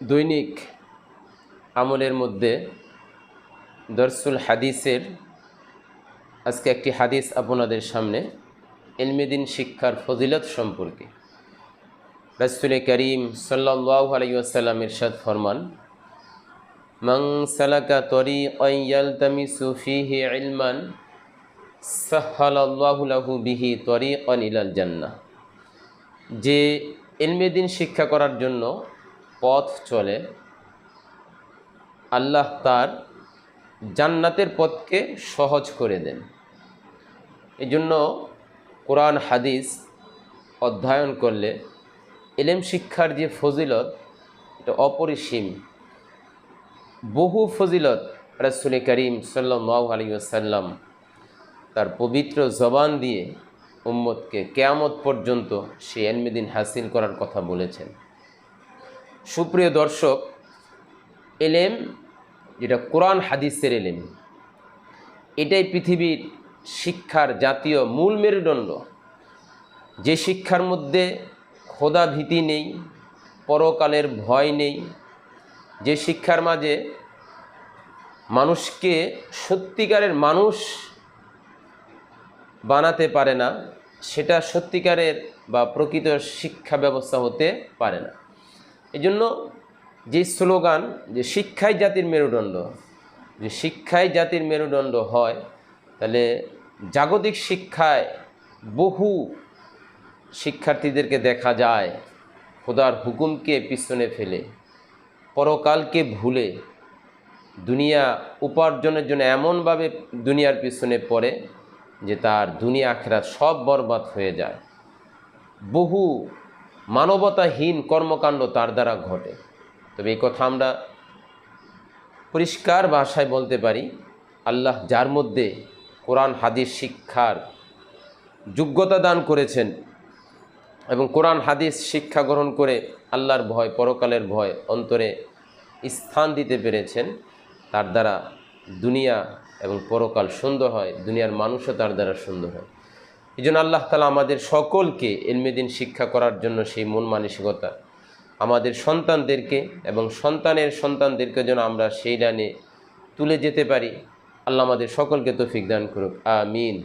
দৈনিক আমলের মধ্যে দরসুল হাদিসের আজকে একটি হাদিস আপনাদের সামনে এলমেদিন শিক্ষার ফজিলত সম্পর্কে। রাসুল করিম সাল্লাহ আলাইসাল্লাম ইরশাদ ফরমান মং সালাকা তরি ইয়ালতামিসু ফিহি ইলমান, সাহালাল্লাহু বিহি তরি ইলাল জান্না যে এলমেদিন শিক্ষা করার জন্য পথ চলে, আল্লাহ তার জান্নাতের পথকে সহজ করে দেন। এই জন্য কোরআন, হাদিস অধ্যয়ন করলে এলেম শিক্ষার যে ফজিলত, এটা অপরিসীম। বহু ফজিলত রাসুল করিম সাল্লাহ আলী আসাল্লাম তার পবিত্র জবান দিয়ে উম্মতকে কেয়ামত পর্যন্ত সে এলমেদিন হাসিল করার কথা বলেছেন। সুপ্রিয় দর্শক, এলেম যেটা কোরআন হাদিসের এলেম, এটাই পৃথিবীর শিক্ষার জাতীয় মূল মেরুদণ্ড। যে শিক্ষার মধ্যে খোদা ভীতি নেই, পরকালের ভয় নেই, যে শিক্ষার মাঝে মানুষকে সত্যিকারের মানুষ বানাতে পারে না, সেটা সত্যিকারের বা প্রকৃত শিক্ষা ব্যবস্থা হতে পারে না। এই জন্য যে স্লোগান যে শিক্ষাই জাতির মেরুদণ্ড, যে শিক্ষাই জাতির মেরুদণ্ড হয়, তাহলে জাগতিক শিক্ষায় বহু শিক্ষার্থীদেরকে দেখা যায়, খোদার হুকুমকে পিছনে ফেলে, পরকালকে ভুলে, দুনিয়া উপার্জনের জন্য এমনভাবে দুনিয়ার পিছনে পড়ে যে তার দুনিয়া আখেরা সব বরবাদ হয়ে যায়। বহু মানবতাহীন কর্মকাণ্ড তার দ্বারা ঘটে। তবে এই কথা আমরা পরিষ্কার ভাষায় বলতে পারি, আল্লাহ যার মধ্যে কোরআন, হাদিস, শিক্ষার যোগ্যতা দান করেছেন এবং কোরআন, হাদিস, শিক্ষা গ্রহণ করে আল্লাহর ভয়, পরকালের ভয় অন্তরে স্থান দিতে পেরেছেন, তার দ্বারা দুনিয়া এবং পরকাল সুন্দর হয়, দুনিয়ার মানুষও তার দ্বারা সুন্দর হয়। এই জন্য আল্লাহ তালা আমাদের সকলকে এলমেদিন শিক্ষা করার জন্য সেই মন মানসিকতা আমাদের সন্তানদেরকে এবং সন্তানের সন্তানদেরকে যেন আমরা সেই ডানে তুলে যেতে পারি। আল্লাহ আমাদের সকলকে তৌফিক দান করুক। আমিন।